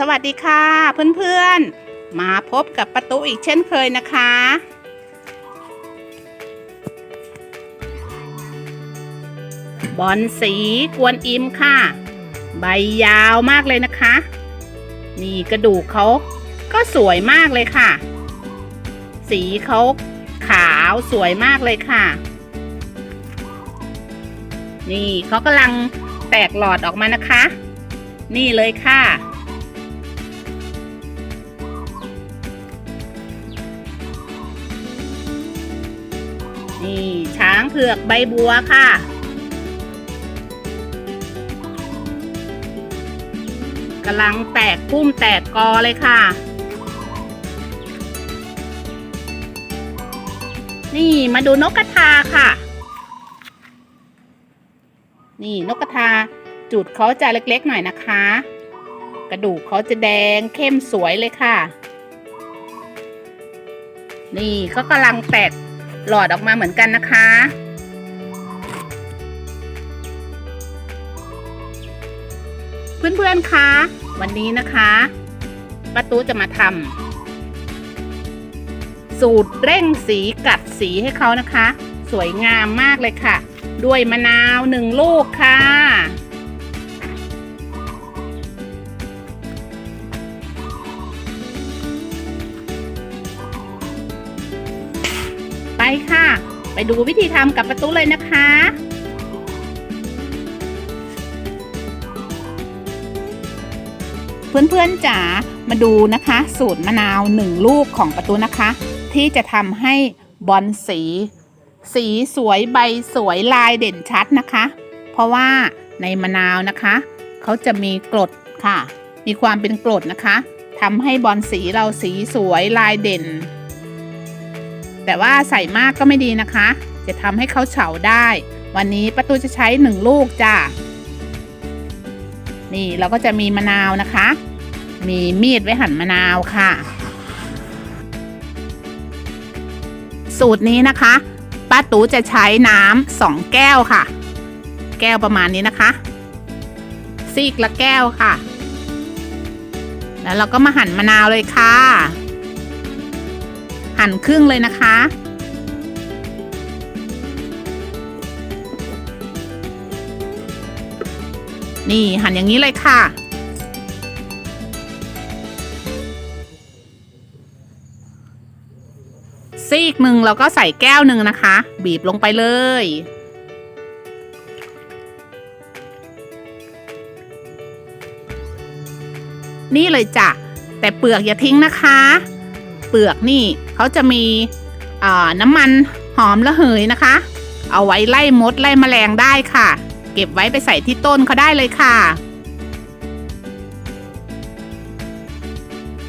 สวัสดีค่ะเพื่อนๆ มาพบกับประตูอีกเช่นเคยนะคะ บอลสีกวนอิมค่ะ ใบยาวมากเลยนะคะ นี่กระดูกเขาก็สวยมากเลยค่ะ สีเขาขาวสวยมากเลยค่ะ นี่เขากำลังแตกหลอดออกมานะคะ นี่เลยค่ะ นี่ช้างเผือกใบบัวค่ะ กำลังแตกพุ่มแตกกอเลยค่ะ นี่มาดูนกกระทาค่ะ นี่นกกระทาจุดเขาจะเล็กๆหน่อยนะคะ กระดูกเขาจะแดงเข้มสวยเลยค่ะ นี่เขากำลังแตก หลอดออกมาเหมือนกันนะคะ เพื่อนๆคะวันนี้นะคะป้าตู้จะมาทำสูตรเร่งสีกัดสีให้เขานะคะ สวยงามมากเลยค่ะ ด้วยมะนาวหนึ่งลูกค่ะ ไปดูวิธีทำกับประตูเลยนะคะ เพื่อนๆจ๋ามาดูนะคะ สูตรมะนาวหนึ่งลูกของประตูนะคะ ที่จะทำให้บอลสี สีสวยใบสวยลายเด่นชัดนะคะ เพราะว่าในมะนาวนะคะ เขาจะมีกรดค่ะ มีความเป็นกรดนะคะทำให้บอลสีเราสีสวยลายเด่น แต่ว่าใส่มากก็ไม่ดีนะคะ จะทำให้เขาเฉาได้ วันนี้ประตูจะใช้หนึ่งลูกจ้านี่เราก็จะมีมะนาวนะคะ มีมีดไว้หั่นมะนาวค่ะ สูตรนี้นะคะป้าตูจะใช้น้ำสองแก้วค่ะ แก้วประมาณนี้นะคะซีกละแก้วค่ะ แล้วเราก็มาหั่นมะนาวเลยค่ะ หั่นครึ่งเลยนะคะ นี่หั่นอย่างนี้เลยค่ะ ซีกหนึ่งเราก็ใส่แก้วหนึ่งนะคะ บีบลงไปเลยนี่เลยจ้ะ แต่เปลือกอย่าทิ้งนะคะ เปลือกนี่เขาจะมีน้ำมันหอมระเหยนะคะ เอาไว้ไล่มดไล่แมลงได้ค่ะ เก็บไว้ไปใส่ที่ต้นเขาได้เลยค่ะ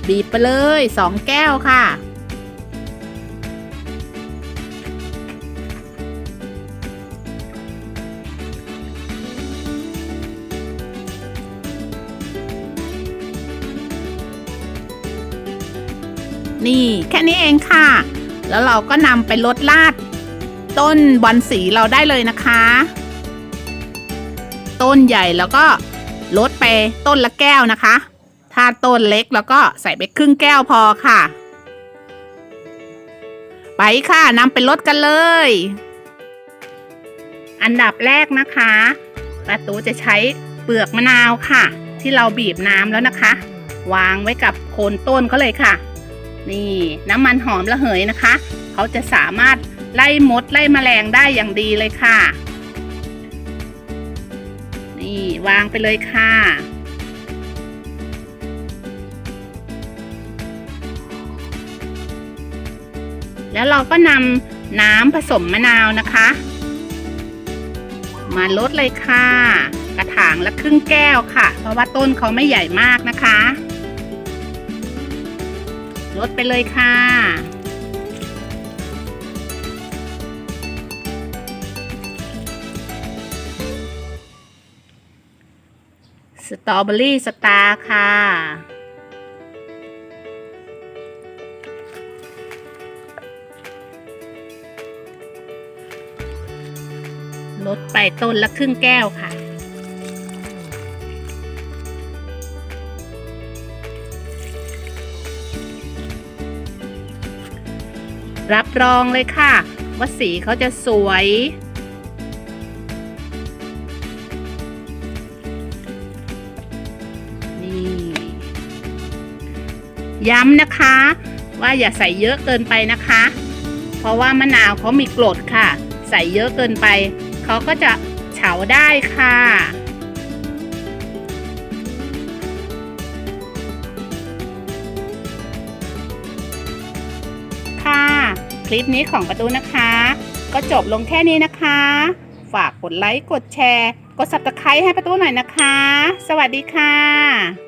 บีบไปเลยสองแก้วค่ะ นี่แค่นี้เองค่ะ แล้วเราก็นำไปลดลาด ต้นบอนสีเราได้เลยนะคะ ต้นใหญ่แล้วก็ลดไปต้นละแก้วนะคะ ถ้าต้นเล็กแล้วก็ใส่ไปครึ่งแก้วพอค่ะ ไปค่ะนำไปลดกันเลย อันดับแรกนะคะประตูจะใช้เปลือกมะนาวค่ะ ที่เราบีบน้ำแล้วนะคะ วางไว้กับโคนต้นเขาเลยค่ะ นี่น้ำมันหอมระเหยนะคะ เขาจะสามารถไล่มดไล่แมลงได้อย่างดีเลยค่ะ นี่วางไปเลยค่ะแล้วเราก็นำน้ำผสมมะนาวนะคะ มาลดเลยค่ะ กระถางละครึ่งแก้วค่ะ เพราะว่าต้นเขาไม่ใหญ่มากนะคะ ลดไปเลยค่ะ สตรอเบอรี่สตาร์ค่ะ ลดไปต้นละครึ่งแก้วค่ะ รับรองเลยค่ะ ว่าสีเขาจะสวย นี่ ย้ำนะคะ ว่าอย่าใส่เยอะเกินไปนะคะ เพราะว่ามะนาวเขามีกรดค่ะ ใส่เยอะเกินไป เขาก็จะเฉาได้ค่ะ คลิปนี้ของประตูนะคะ ก็จบลงแค่นี้นะคะ ฝากกดไลค์ กดแชร์ กด subscribe ให้ประตูหน่อยนะคะ สวัสดีค่ะ